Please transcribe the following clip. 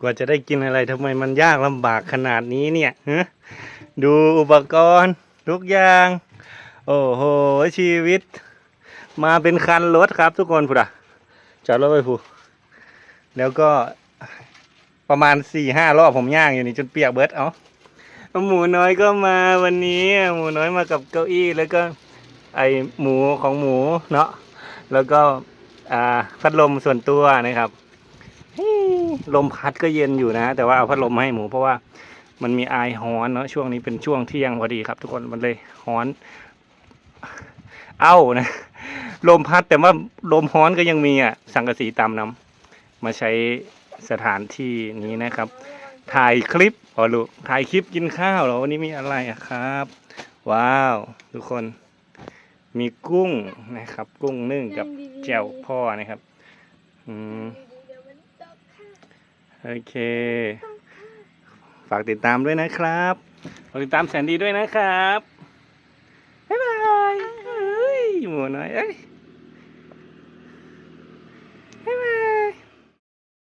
กว่าจะได้กินอะไรทำไมมันยากลำบากขนาดนี้เนี่ยฮะดูอุปกรณ์ทุกอย่าง โอ้โห ชีวิต มาเป็นคันรถครับทุกคนพูดอะจอดรถไปพูแล้วก็ประมาณสี่ห้ารอบผมย่างอยู่นี่จนเปียกเบิดเอาหมูน้อยก็มาวันนี้ หมูน้อยมากับเก้าอี้แล้วก็ไอหมูของหมูเนาะแล้วก็อ่าพัดลมส่วนตัวนะครับ ลมพัดก็เย็นอยู่นะ แต่ว่าเอาพัดลมมาให้หมูเพราะว่ามันมีไอายฮ้อนเนาะช่วงนี้เป็นช่วงเที่ยงพอดีครับ ทุกคนมันเลยฮ้อน เอ้านะ ลมพัดแต่ว่าลมฮ้อนก็ยังมีอะ สังกะสีตามน้ำมาใช้สถานที่นี้นะครับ ถ่ายคลิปอ๋อลูกถ่ายคลิปกินข้าวเหรอวันนี้มีอะไรอะครับ ว้าว ทุกคน มีกุ้งนะครับ กุ้งนึ่งกับแจ่วพ่อนะครับ อืม เดี๋ยวมันตกค่ะ โอเค ฝากติดตามด้วยนะครับ ฝากติดตามแสนดีด้วยนะครับ บ๊ายบายเฮ้ยหมูน้อยเอ้ย